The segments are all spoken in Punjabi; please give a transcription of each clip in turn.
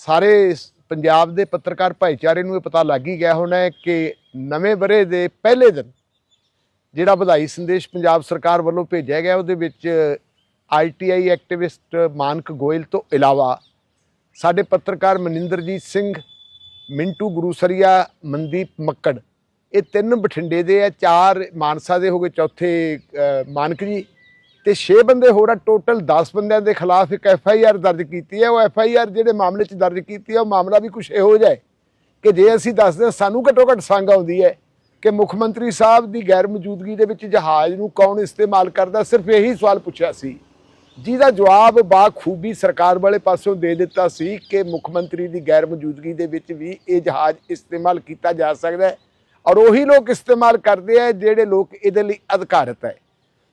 ਸਾਰੇ ਪੰਜਾਬ ਦੇ ਪੱਤਰਕਾਰ ਭਾਈਚਾਰੇ ਨੂੰ ਇਹ ਪਤਾ ਲੱਗ ਹੀ ਗਿਆ ਹੋਣਾ ਕਿ ਨਵੇਂ ਬਰੇ ਦੇ ਪਹਿਲੇ ਦਿਨ ਜਿਹੜਾ ਵਧਾਈ ਸੰਦੇਸ਼ ਪੰਜਾਬ ਸਰਕਾਰ ਵੱਲੋਂ ਭੇਜਿਆ ਗਿਆ, ਉਹਦੇ ਵਿੱਚ ਆਈਟੀਆਈ ਐਕਟਿਵਿਸਟ ਮਾਨਕ ਗੋਇਲ ਤੋਂ ਇਲਾਵਾ ਸਾਡੇ ਪੱਤਰਕਾਰ ਮਨਿੰਦਰਜੀਤ ਸਿੰਘ, ਮਿੰਟੂ ਗੁਰੂਸਰੀਆ, ਮਨਦੀਪ ਮੱਕੜ, ਇਹ ਤਿੰਨ ਬਠਿੰਡੇ ਦੇ ਆ ਚਾਰ ਮਾਨਸਾ ਦੇ ਹੋ ਗਏ, ਚੌਥੇ ਮਾਨਕ ਜੀ। ਤੇ 6 ਬੰਦੇ ਹੋਰ ਆ ਟੋਟਲ 10 ਬੰਦਿਆਂ ਦੇ ਖਿਲਾਫ ਇੱਕ ਐਫ ਆਈ ਆਰ ਦਰਜ ਕੀਤੀ ਹੈ। ਉਹ ਐਫ ਆਈ ਆਰ ਜਿਹੜੇ ਮਾਮਲੇ 'ਚ ਦਰਜ ਕੀਤੀ ਹੈ ਉਹ ਮਾਮਲਾ ਵੀ ਕੁਛ ਇਹੋ ਜਿਹਾ ਹੈ ਕਿ ਜੇ ਅਸੀਂ ਦੱਸਦੇ ਹਾਂ, ਸਾਨੂੰ ਘੱਟੋ ਘੱਟ ਸੰਗ ਆਉਂਦੀ ਹੈ ਕਿ ਮੁੱਖ ਮੰਤਰੀ ਸਾਹਿਬ ਦੀ ਗੈਰ ਮੌਜੂਦਗੀ ਦੇ ਵਿੱਚ ਜਹਾਜ਼ ਨੂੰ ਕੌਣ ਇਸਤੇਮਾਲ ਕਰਦਾ ਸਿਰਫ ਇਹੀ ਸਵਾਲ ਪੁੱਛਿਆ ਸੀ। ਜਿਹਦਾ ਜਵਾਬ ਬਾਖੂਬੀ ਸਰਕਾਰ ਵਾਲੇ ਪਾਸੋਂ ਦੇ ਦਿੱਤਾ ਸੀ ਕਿ ਮੁੱਖ ਮੰਤਰੀ ਦੀ ਗੈਰ ਮੌਜੂਦਗੀ ਦੇ ਵਿੱਚ ਵੀ ਇਹ ਜਹਾਜ਼ ਇਸਤੇਮਾਲ ਕੀਤਾ ਜਾ ਸਕਦਾ ਹੈ। ਔਰ ਉਹੀ ਲੋਕ ਇਸਤੇਮਾਲ ਕਰਦੇ ਆ ਜਿਹੜੇ ਲੋਕ ਇਹਦੇ ਲਈ ਅਧਿਕਾਰਤ ਹੈ।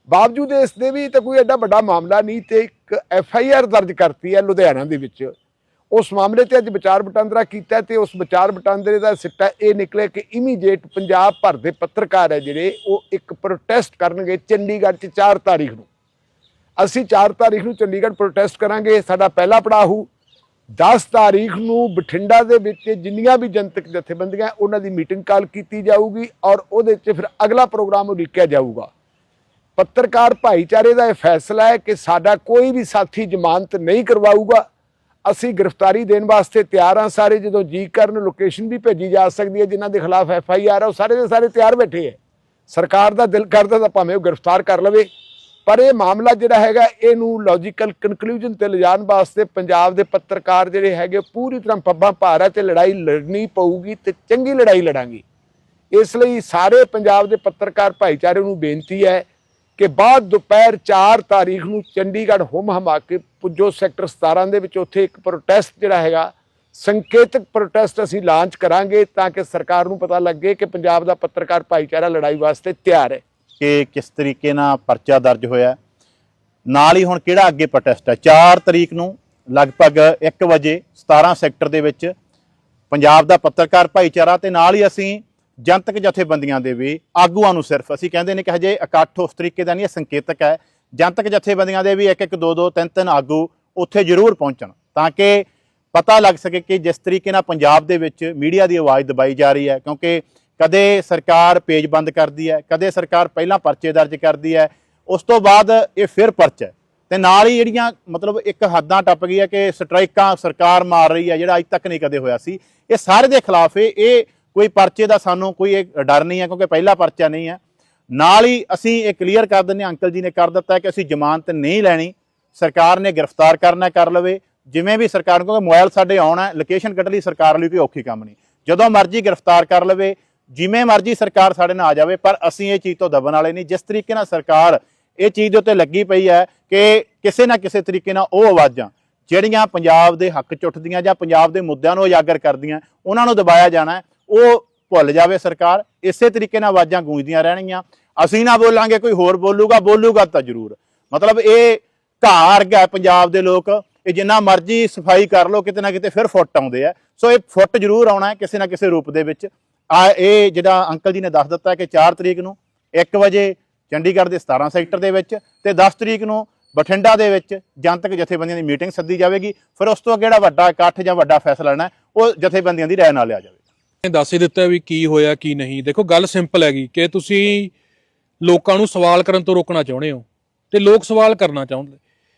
ਬਾਵਜੂਦ ਇਸ ਦੇ ਵੀ ਤਾਂ ਕੋਈ ਐਡਾ ਵੱਡਾ ਮਾਮਲਾ ਨਹੀਂ ਤੇ ਇੱਕ ਐਫ ਆਈ ਆਰ ਦਰਜ ਕਰਤੀ ਹੈ ਲੁਧਿਆਣਾ ਦੇ ਵਿੱਚ। ਉਸ ਮਾਮਲੇ ਤੇ ਅੱਜ ਵਿਚਾਰ ਵਟਾਂਦਰਾ ਕੀਤਾ ਤੇ ਉਸ ਵਿਚਾਰ ਵਟਾਂਦਰੇ ਦਾ ਸਿੱਟਾ ਇਹ ਨਿਕਲਿਆ ਕਿ ਇਮੀਡੀਏਟ ਪੰਜਾਬ ਭਰ ਦੇ ਪੱਤਰਕਾਰ ਹੈ ਜਿਹੜੇ ਉਹ ਇੱਕ ਪ੍ਰੋਟੈਸਟ ਕਰਨਗੇ ਚੰਡੀਗੜ੍ਹ 'ਚ 4 ਤਾਰੀਖ ਨੂੰ। ਅਸੀਂ 4 ਤਾਰੀਖ ਨੂੰ ਚੰਡੀਗੜ੍ਹ ਪ੍ਰੋਟੈਸਟ ਕਰਾਂਗੇ, ਸਾਡਾ ਪਹਿਲਾ ਪੜਾਅ 10 ਤਾਰੀਖ ਨੂੰ ਬਠਿੰਡਾ ਦੇ ਵਿੱਚ ਜਿੰਨੀਆਂ ਵੀ ਜਨਤਕ ਜਥੇਬੰਦੀਆਂ, ਉਹਨਾਂ ਦੀ ਮੀਟਿੰਗ ਕਾਲ ਕੀਤੀ ਜਾਊਗੀ ਔਰ ਉਹਦੇ 'ਚ ਫਿਰ ਅਗਲਾ ਪ੍ਰੋਗਰਾਮ ਉਲੀਕਿਆ ਜਾਊਗਾ। ਪੱਤਰਕਾਰ ਭਾਈਚਾਰੇ ਦਾ ਇਹ ਫੈਸਲਾ ਹੈ ਕਿ ਸਾਡਾ ਕੋਈ ਵੀ ਸਾਥੀ ਜ਼ਮਾਨਤ ਨਹੀਂ ਕਰਵਾਊਗਾ। ਅਸੀਂ ਗ੍ਰਿਫਤਾਰੀ ਦੇਣ ਵਾਸਤੇ ਤਿਆਰ ਹਾਂ ਸਾਰੇ, ਜਦੋਂ ਜੀ ਕਰਨ ਲੋਕੇਸ਼ਨ ਵੀ ਭੇਜੀ ਜਾ ਸਕਦੀ ਹੈ, ਜਿਨ੍ਹਾਂ ਦੇ ਖਿਲਾਫ ਐਫ ਆਈ ਆਰ ਹੈ, ਉਹ ਸਾਰੇ ਦੇ ਸਾਰੇ ਤਿਆਰ ਬੈਠੇ ਹੈ। ਸਰਕਾਰ ਦਾ ਦਿਲ ਕਰਦਾ ਤਾਂ ਭਾਵੇਂ ਉਹ ਗ੍ਰਿਫਤਾਰ ਕਰ ਲਵੇ। ਪਰ ਇਹ ਮਾਮਲਾ ਜਿਹੜਾ ਹੈਗਾ, ਇਹਨੂੰ ਲੌਜੀਕਲ ਕਨਕਲੂਜਨ ਤੇ ਲਿਜਾਣ ਵਾਸਤੇ ਪੰਜਾਬ ਦੇ ਪੱਤਰਕਾਰ ਜਿਹੜੇ ਹੈਗੇ ਪੂਰੀ ਤਰ੍ਹਾਂ ਪੱਬਾਂ ਭਾਰ ਹੈ ਤੇ ਲੜਾਈ ਲੜਨੀ ਪਊਗੀ ਤੇ ਚੰਗੀ ਲੜਾਈ ਲੜਾਂਗੇ। ਇਸ ਲਈ ਸਾਰੇ ਪੰਜਾਬ ਦੇ ਪੱਤਰਕਾਰ ਭਾਈਚਾਰੇ ਨੂੰ ਬੇਨਤੀ ਹੈ ਕਿ ਬਾਅਦ ਦੁਪਹਿਰ 4 ਤਾਰੀਖ ਨੂੰ ਚੰਡੀਗੜ੍ਹ ਹੁਮ ਹਮਾ ਕੇ ਪੁੱਜੋ ਸੈਕਟਰ 17 ਦੇ ਵਿੱਚ ਉੱਥੇ ਇੱਕ ਪ੍ਰੋਟੈਸਟ ਜਿਹੜਾ ਹੈਗਾ, ਸੰਕੇਤਕ ਪ੍ਰੋਟੈਸਟ ਅਸੀਂ ਲਾਂਚ ਕਰਾਂਗੇ ਤਾਂ ਕਿ ਸਰਕਾਰ ਨੂੰ ਪਤਾ ਲੱਗੇ ਕਿ ਪੰਜਾਬ ਦਾ ਪੱਤਰਕਾਰ ਭਾਈਚਾਰਾ ਲੜਾਈ ਵਾਸਤੇ ਤਿਆਰ ਹੈ। ਕਿ ਕਿਸ ਤਰੀਕੇ ਨਾਲ ਪਰਚਾ ਦਰਜ ਹੋਇਆ ਨਾਲ ਹੀ ਹੁਣ ਕਿਹੜਾ ਅੱਗੇ ਪ੍ਰੋਟੈਸਟ ਹੈ? 4 ਤਰੀਕ ਨੂੰ ਲਗਭਗ 1 ਵਜੇ 17 ਸੈਕਟਰ ਦੇ ਵਿੱਚ ਪੰਜਾਬ ਦਾ ਪੱਤਰਕਾਰ ਭਾਈਚਾਰਾ ਤੇ ਨਾਲ ਹੀ ਅਸੀਂ ਜਨਤਕ ਜਥੇਬੰਦੀਆਂ ਦੇ ਵੀ ਆਗੂਆਂ ਨੂੰ ਸਿਰਫ। ਅਸੀਂ ਕਹਿੰਦੇ ਨੇ ਕਿ ਹਜੇ ਇਕੱਠ ਉਸ ਤਰੀਕੇ ਦਾ ਨਹੀਂ, ਇਹ ਸੰਕੇਤਕ ਹੈ। ਜਨਤਕ ਜਥੇਬੰਦੀਆਂ ਦੇ ਵੀ ਇੱਕ ਇੱਕ, ਦੋ ਦੋ, ਤਿੰਨ ਤਿੰਨ ਆਗੂ ਉੱਥੇ ਜ਼ਰੂਰ ਪਹੁੰਚਣ ਤਾਂ ਕਿ ਪਤਾ ਲੱਗ ਸਕੇ ਕਿ ਜਿਸ ਤਰੀਕੇ ਨਾਲ ਪੰਜਾਬ ਦੇ ਵਿੱਚ ਮੀਡੀਆ ਦੀ ਆਵਾਜ਼ ਦਬਾਈ ਜਾ ਰਹੀ ਹੈ। ਕਿਉਂਕਿ ਕਦੇ ਸਰਕਾਰ ਪੇਜ ਬੰਦ ਕਰਦੀ ਹੈ, ਕਦੇ ਸਰਕਾਰ ਪਹਿਲਾਂ ਪਰਚੇ ਦਰਜ ਕਰਦੀ ਹੈ, ਉਸ ਤੋਂ ਬਾਅਦ ਇਹ ਫਿਰ ਪਰਚਾ ਹੈ। ਤੇ ਨਾਲ ਹੀ ਜਿਹੜੀਆਂ ਮਤਲਬ ਇੱਕ ਹੱਦਾਂ ਟੱਪ ਗਈ ਹੈ ਕਿ ਸਟ੍ਰਾਈਕਾਂ ਸਰਕਾਰ ਮਾਰ ਰਹੀ ਹੈ, ਜਿਹੜਾ ਅੱਜ ਤੱਕ ਨਹੀਂ ਕਦੇ ਹੋਇਆ ਸੀ, ਇਹ ਸਾਰੇ ਦੇ ਖਿਲਾਫ ਇਹ ਕੋਈ ਪਰਚੇ ਦਾ ਸਾਨੂੰ ਕੋਈ ਇਹ ਡਰ ਨਹੀਂ ਹੈ, ਕਿਉਂਕਿ ਪਹਿਲਾ ਪਰਚਾ ਨਹੀਂ ਹੈ। ਨਾਲ ਹੀ ਅਸੀਂ ਇਹ ਕਲੀਅਰ ਕਰ ਦਿੰਦੇ ਹਾਂ, ਅੰਕਲ ਜੀ ਨੇ ਕਰ ਦਿੱਤਾ ਕਿ ਅਸੀਂ ਜ਼ਮਾਨਤ ਨਹੀਂ ਲੈਣੀ। ਸਰਕਾਰ ਨੇ ਗ੍ਰਿਫਤਾਰ ਕਰਨਾ ਕਰ ਲਵੇ। ਜਿਵੇਂ ਵੀ ਸਰਕਾਰ, ਕਿਉਂਕਿ ਮੋਬਾਈਲ ਸਾਡੇ ਆਉਣਾ ਲੋਕੇਸ਼ਨ ਕੱਢ ਲਈ, ਸਰਕਾਰ ਲਈ ਕੋਈ ਔਖੀ ਕੰਮ ਨਹੀਂ। ਜਦੋਂ ਮਰਜ਼ੀ ਗ੍ਰਿਫਤਾਰ ਕਰ ਲਵੇ, ਜਿਵੇਂ ਮਰਜ਼ੀ ਸਰਕਾਰ ਸਾਡੇ ਨਾਲ ਆ ਜਾਵੇ, ਪਰ ਅਸੀਂ ਇਹ ਚੀਜ਼ ਤੋਂ ਦਬਣ ਵਾਲੇ ਨਹੀਂ। ਜਿਸ ਤਰੀਕੇ ਨਾਲ ਸਰਕਾਰ ਇਹ ਚੀਜ਼ ਦੇ ਉੱਤੇ ਲੱਗੀ ਪਈ ਹੈ ਕਿ ਕਿਸੇ ਨਾ ਕਿਸੇ ਤਰੀਕੇ ਨਾਲ ਉਹ ਆਵਾਜ਼ਾਂ, ਜਿਹੜੀਆਂ ਪੰਜਾਬ ਦੇ ਹੱਕ 'ਚ ਉੱਠਦੀਆਂ ਜਾਂ ਪੰਜਾਬ ਦੇ ਮੁੱਦਿਆਂ ਨੂੰ ਉਜਾਗਰ ਕਰਦੀਆਂ, ਉਹਨਾਂ ਨੂੰ ਦਬਾਇਆ ਜਾਣਾ ਉਹ ਭੁੱਲ ਜਾਵੇ ਸਰਕਾਰ, ਇਸੇ ਤਰੀਕੇ ਨਾਲ ਆਵਾਜ਼ਾਂ ਗੂੰਜਦੀਆਂ ਰਹਿਣਗੀਆਂ। ਅਸੀਂ ਨਾ ਬੋਲਾਂਗੇ, ਕੋਈ ਹੋਰ ਬੋਲੂਗਾ ਬੋਲੂਗਾ ਤਾਂ ਜ਼ਰੂਰ। ਮਤਲਬ ਇਹ ਘਾਰ ਗਿਆ ਪੰਜਾਬ ਦੇ ਲੋਕ, ਇਹ ਜਿੰਨਾ ਮਰਜ਼ੀ ਸਫ਼ਾਈ ਕਰ ਲੋ ਕਿਤੇ ਨਾ ਕਿਤੇ ਫਿਰ ਫੁੱਟ ਆਉਂਦੇ ਆ। ਸੋ ਇਹ ਫੁੱਟ ਜ਼ਰੂਰ ਆਉਣਾ ਹੈ ਕਿਸੇ ਨਾ ਕਿਸੇ ਰੂਪ ਦੇ ਵਿੱਚ। ਆ ਇਹ ਜਿਹੜਾ ਅੰਕਲ ਜੀ ਨੇ ਦੱਸ ਦਿੱਤਾ ਕਿ 4 ਤਰੀਕ ਨੂੰ 1 ਵਜੇ ਚੰਡੀਗੜ੍ਹ ਦੇ 17 ਸੈਕਟਰ ਦੇ ਵਿੱਚ ਤੇ 10 ਤਰੀਕ ਨੂੰ ਬਠਿੰਡਾ ਦੇ ਵਿੱਚ ਜਨਤਕ ਜਥੇਬੰਦੀਆਂ ਦੀ ਮੀਟਿੰਗ ਸੱਦੀ ਜਾਵੇਗੀ। ਫਿਰ ਉਸ ਤੋਂ ਅੱਗੇ ਜਿਹੜਾ ਵੱਡਾ ਇਕੱਠ ਜਾਂ ਵੱਡਾ ਫੈਸਲਾ ਲੈਣਾ ਉਹ ਜਥੇਬੰਦੀਆਂ ਦੀ ਰਾਏ ਨਾਲ ਲਿਆ ਜਾਵੇ। ਦੱਸ ਹੀ ਦਿੱਤਾ ਵੀ ਕੀ ਹੋਇਆ, ਕੀ ਨਹੀਂ। ਦੇਖੋ, ਗੱਲ ਸਿੰਪਲ ਹੈਗੀ ਕਿ ਤੁਸੀਂ ਲੋਕਾਂ ਨੂੰ ਸਵਾਲ ਕਰਨ ਤੋਂ ਰੋਕਣਾ ਚਾਹੁੰਦੇ ਹੋ ਤੇ ਲੋਕ ਸਵਾਲ ਕਰਨਾ ਚਾਹੁੰਦੇ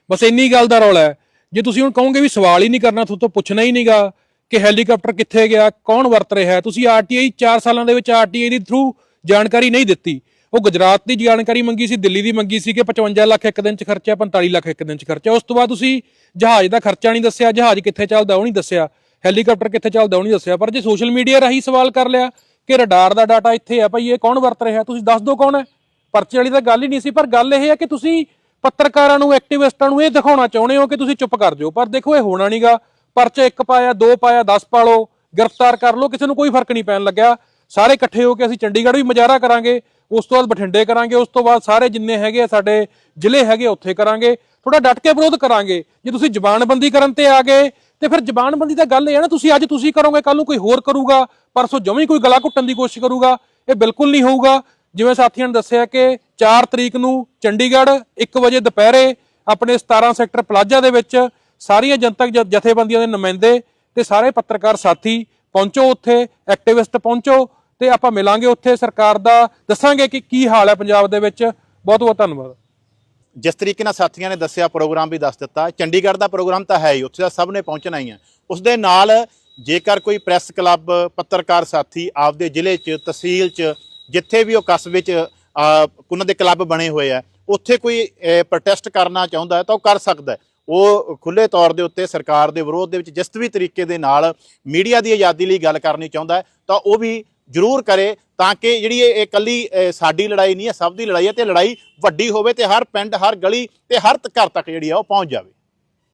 ਬਸ ਇੰਨੀ ਗੱਲ ਦਾ ਰੌਲਾ ਹੈ, ਜੇ ਤੁਸੀਂ ਹੁਣ ਕਹੋਗੇ ਵੀ ਸਵਾਲ ਹੀ ਨਹੀਂ ਕਰਨਾ ਤੁਹਾਡੇ ਤੋਂ ਪੁੱਛਣਾ ਹੀ ਨਹੀਂਗਾ ਕਿ ਹੈਲੀਕਾਪਟਰ ਕਿੱਥੇ ਗਿਆ, ਕੌਣ ਵਰਤ ਰਿਹਾ ਹੈ। ਤੁਸੀਂ ਆਰਟੀਆਈ 4 ਸਾਲਾਂ ਦੇ ਵਿੱਚ ਆਰਟੀਆਈ ਦੇ ਥਰੂ ਜਾਣਕਾਰੀ ਨਹੀਂ ਦਿੱਤੀ। ਉਹ ਗੁਜਰਾਤ ਦੀ ਜਾਣਕਾਰੀ ਮੰਗੀ ਸੀ, ਦਿੱਲੀ ਦੀ ਮੰਗੀ ਸੀ ਕਿ 55 ਲੱਖ ਇੱਕ ਦਿਨ ਚ ਖਰਚਿਆ 45 ਲੱਖ ਇੱਕ ਦਿਨ ਚ ਖਰਚਿਆ। ਉਸ ਤੋਂ ਬਾਅਦ ਤੁਸੀਂ ਜਹਾਜ਼ ਦਾ ਖਰਚਾ ਨਹੀਂ ਦੱਸਿਆ, ਜਹਾਜ਼ ਕਿੱਥੇ ਚੱਲਦਾ ਉਹ ਨਹੀਂ ਦੱਸਿਆ। ਹੈਲੀਕਾਪਟਰ ਕਿੱਥੇ ਚੱਲਦਾ ਉਹ ਨਹੀਂ ਦੱਸਿਆ, ਪਰ ਜੇ ਸੋਸ਼ਲ ਮੀਡੀਆ ਰਾਹੀਂ ਸਵਾਲ ਕਰ ਲਿਆ ਕਿ ਰਡਾਰ ਦਾ ਡਾਟਾ ਇੱਥੇ ਆ ਭਾਈ, ਇਹ ਕੌਣ ਵਰਤ ਰਿਹਾ? ਤੁਸੀਂ ਦੱਸ ਦਿਓ ਕੌਣ ਹੈ? ਪਰਚੇ ਵਾਲੀ ਤਾਂ ਗੱਲ ਹੀ ਨਹੀਂ ਸੀ, ਪਰ ਗੱਲ ਇਹ ਹੈ ਕਿ ਤੁਸੀਂ ਪੱਤਰਕਾਰਾਂ ਨੂੰ, ਐਕਟਿਵਿਸਟਾਂ ਨੂੰ ਇਹ ਦਿਖਾਉਣਾ ਚਾਹੁੰਦੇ ਹੋ ਕਿ ਤੁਸੀਂ ਚੁੱਪ ਕਰ ਜਾਓ। ਪਰ ਦੇਖੋ, ਇਹ ਹੋਣਾ ਨਹੀਂਗਾ ਪਰਚਾ ਇੱਕ ਪਾਇਆ, ਦੋ ਪਾਇਆ 10 ਪਾ ਲਓ, ਗ੍ਰਿਫਤਾਰ ਕਰ ਲਓ, ਕਿਸੇ ਨੂੰ ਕੋਈ ਫ਼ਰਕ ਨਹੀਂ ਪੈਣ ਲੱਗਿਆ। ਸਾਰੇ ਇਕੱਠੇ ਹੋ ਕੇ ਅਸੀਂ ਚੰਡੀਗੜ੍ਹ ਵੀ ਮੁਜ਼ਾਹਰਾ ਕਰਾਂਗੇ, ਉਸ ਤੋਂ ਬਾਅਦ ਬਠਿੰਡੇ ਕਰਾਂਗੇ, ਉਸ ਤੋਂ ਬਾਅਦ ਸਾਰੇ ਜਿੰਨੇ ਹੈਗੇ ਆ ਸਾਡੇ ਜ਼ਿਲ੍ਹੇ ਹੈਗੇ ਉੱਥੇ ਕਰਾਂਗੇ। ਥੋੜਾ ਡਟ ਕੇ ਵਿਰੋਧ ਕਰਾਂਗੇ। ਜੇ ਤੁਸੀਂ ਜ਼ਬਾਨਬੰਦੀ ਕਰਨ ਤੇ ਆ ਗਏ ਤੇ ਫਿਰ ਜ਼ਬਾਨਬੰਦੀ ਤਾਂ ਗੱਲ ਇਹ ਹੈ ਨਾ, ਤੁਸੀਂ ਅੱਜ ਤੁਸੀਂ ਕਰੋਗੇ ਕੱਲ ਨੂੰ ਕੋਈ ਹੋਰ ਕਰੂਗਾ, ਪਰਸੋਂ ਜਮੀ ਕੋਈ ਗਲਾ ਘੁੱਟਣ ਦੀ ਕੋਸ਼ਿਸ਼ ਕਰੂਗਾ, ਇਹ ਬਿਲਕੁਲ ਨਹੀਂ ਹੋਊਗਾ। ਜਿਵੇਂ ਸਾਥੀਆਂ ਨੇ ਦੱਸਿਆ ਕਿ 4 ਤਰੀਕ ਨੂੰ ਚੰਡੀਗੜ੍ਹ 1 ਵਜੇ ਦੁਪਹਿਰੇ ਆਪਣੇ 17 ਸੈਕਟਰ ਪਲਾਜ਼ਾ ਦੇ ਵਿੱਚ ਸਾਰੀਆਂ ਜਨਤਕ ਜ- ਜਥੇਬੰਦੀਆਂ ਦੇ ਨੁਮਾਇੰਦੇ ਤੇ ਸਾਰੇ ਪੱਤਰਕਾਰ ਸਾਥੀ ਪਹੁੰਚੋ ਉੱਥੇ, ਐਕਟਿਵਿਸਟ ਪਹੁੰਚੋ ਤੇ ਆਪਾਂ ਮਿਲਾਂਗੇ ਉੱਥੇ। ਸਰਕਾਰ ਦਾ ਦੱਸਾਂਗੇ ਕਿ ਕੀ ਹਾਲ ਹੈ ਪੰਜਾਬ ਦੇ ਵਿੱਚ। ਬਹੁਤ ਬਹੁਤ ਧੰਨਵਾਦ। ਜਿਸ ਤਰੀਕੇ ਨਾਲ ਸਾਥੀਆਂ ਨੇ ਦੱਸਿਆ, ਪ੍ਰੋਗਰਾਮ ਵੀ ਦੱਸ ਦਿੱਤਾ, ਚੰਡੀਗੜ੍ਹ ਦਾ ਪ੍ਰੋਗਰਾਮ ਤਾਂ ਹੈ ਹੀ, ਉੱਥੇ ਤਾਂ ਸਭ ਨੇ ਪਹੁੰਚਣਾ ਹੀ ਹੈ। ਉਸ ਦੇ ਨਾਲ ਜੇਕਰ ਕੋਈ ਪ੍ਰੈਸ ਕਲੱਬ, ਪੱਤਰਕਾਰ ਸਾਥੀ ਆਪਦੇ ਜ਼ਿਲ੍ਹੇ 'ਚ, ਤਹਿਸੀਲ 'ਚ, ਜਿੱਥੇ ਵੀ ਉਹ ਕਸਬੇ 'ਚ ਉਹਨਾਂ ਦੇ ਕਲੱਬ ਬਣੇ ਹੋਏ ਆ, ਉੱਥੇ ਕੋਈ ਪ੍ਰੋਟੈਸਟ ਕਰਨਾ ਚਾਹੁੰਦਾ ਤਾਂ ਉਹ ਕਰ ਸਕਦਾ ਉਹ ਖੁੱਲੇ ਤੌਰ ਦੇ ਉੱਤੇ ਸਰਕਾਰ ਦੇ ਵਿਰੋਧ ਦੇ ਵਿੱਚ ਜਿਸ ਵੀ ਤਰੀਕੇ ਦੇ ਨਾਲ ਮੀਡੀਆ ਦੀ ਆਜ਼ਾਦੀ ਲਈ ਗੱਲ ਕਰਨੀ ਚਾਹੁੰਦਾ ਤਾਂ ਉਹ ਵੀ ਜ਼ਰੂਰ ਕਰੇ ਤਾਂ ਕਿ ਜਿਹੜੀ ਇਹ ਇਹ ਇਕੱਲੀ ਸਾਡੀ ਲੜਾਈ ਨਹੀਂ ਹੈ, ਸਭ ਦੀ ਲੜਾਈ ਹੈ ਤੇ ਲੜਾਈ ਵੱਡੀ ਹੋਵੇ ਤੇ ਹਰ ਪਿੰਡ, ਹਰ ਗਲੀ ਤੇ ਹਰ ਘਰ ਤੱਕ ਜਿਹੜੀ ਆ ਉਹ ਪਹੁੰਚ ਜਾਵੇ।